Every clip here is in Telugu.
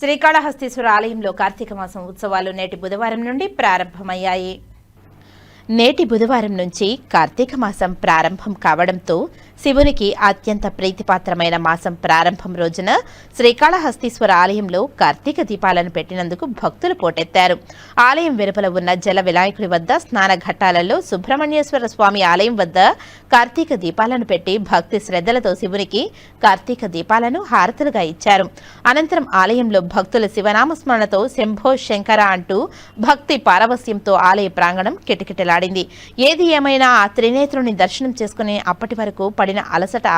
శ్రీకాళహస్తీశ్వర ఆలయంలో కార్తీక మాసం ఉత్సవాలు నేటి బుధవారం నుండి ప్రారంభమయ్యాయి. నేటి బుధవారం నుంచి కార్తీక మాసం ప్రారంభం కావడంతో శివునికి అత్యంత ప్రీతిపాత్రమైన మాసం ప్రారంభం రోజున శ్రీకాళహస్తీశ్వర ఆలయంలో కార్తీక దీపాలను పెట్టినందుకు భక్తులు పోటెత్తారు. ఆలయం వెలుపల ఉన్న జల వినాయకుడి వద్ద స్నాన ఘట్టాలలో సుబ్రహ్మణ్యేశ్వర స్వామి ఆలయం వద్ద కార్తీక దీపాలను పెట్టి భక్తి శ్రద్ధలతో శివునికి కార్తీక దీపాలను హారతులుగా ఇచ్చారు. అనంతరం ఆలయంలో భక్తుల శివనామస్మరణతో శంభో శంకర అంటూ భక్తి పారవస్యంతో ఆలయ ప్రాంగణం మాట్లాడింది ఏది ఏమైనా ఆ త్రినేత్రుని దర్శనం చేసుకుని అప్పటి వరకు పడిన అలసట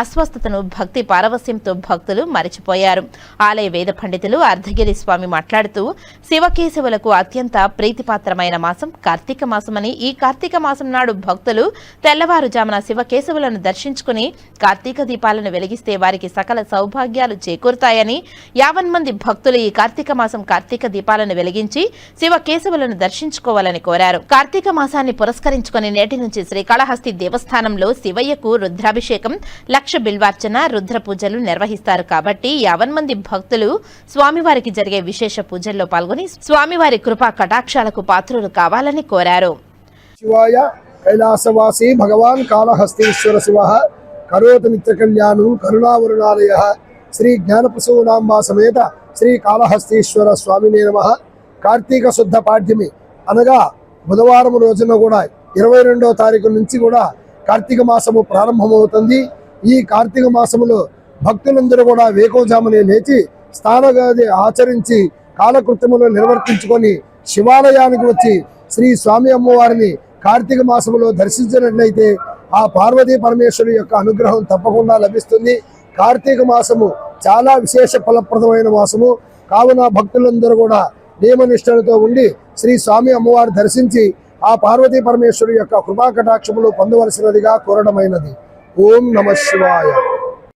అస్వస్థతను భక్తి పారవస్యంతో భక్తులు మరిచిపోయారు. ఆలయ వేద పండితులు అర్ధగిరి స్వామి మాట్లాడుతూ శివకేశవులకు అత్యంత ప్రీతిపాత్రమైన మాసం కార్తీక మాసమని ఈ కార్తీక మాసం నాడు భక్తులు తెల్లవారుజామున శివకేశవులను దర్శించుకుని కార్తీక దీపాలను వెలిగిస్తే వారికి సకల సౌభాగ్యాలు చేకూరుతాయని యావన్ మంది భక్తులు ఈ కార్తీక మాసం కార్తీక దీపాలను వెలిగించి శివకేశవులను దర్శించుకోవాలని కోరారు. కార్తీక మాసాన్ని పురస్కరించుకుని నేటి నుంచి శ్రీకాళహస్తి దేవస్థానంలో శివయ్యకు రుద్రాభిషేకం లక్ష బిల్వార్చన రుద్ర పూజలు నిర్వహిస్తారు కాబట్టి యావన్ మంది భక్తులు స్వామివారికి జరిగే విశేష పూజల్లో పాల్గొని స్వామివారి కృపా కటాక్షాలకు పాత్రులు కావాలని కోరారు. శివాయ కైలాసవాసి భగవాన్ కాళహస్తీశ్వర శివ కరోత నిత్య కళ్యాణం కరుణావరుణాలయ శ్రీ జ్ఞానప్రసూనాంబా సమేత శ్రీ కాళహస్తీశ్వర స్వామినే నమ. కార్తీక శుద్ధ పాఠ్యమి అనగా బుధవారం రోజున కూడా ఇరవై రెండో తారీఖు నుంచి కూడా కార్తీక మాసము ప్రారంభమవుతుంది. ఈ కార్తీక మాసములో భక్తులందరూ కూడా వేకోజామునే లేచి స్నానగాది ఆచరించి కాలకృత్యములు నిర్వర్తించుకొని శివాలయానికి వచ్చి శ్రీ స్వామి అమ్మవారిని కార్తీక మాసములో దర్శించినట్లయితే ఆ పార్వతీ పరమేశ్వరు యొక్క అనుగ్రహం తప్పకుండా లభిస్తుంది. కార్తీక మాసము చాలా విశేష ఫలప్రదమైన మాసము. కావున భక్తులందరూ కూడా నియమనిష్టలతో ఉండి శ్రీ స్వామి అమ్మవారి దర్శించి ఆ పార్వతీ పరమేశ్వరు యొక్క కృపా కటాక్షములు పొందవలసినదిగా కోరడమైనది. ఓం నమ శివాయ.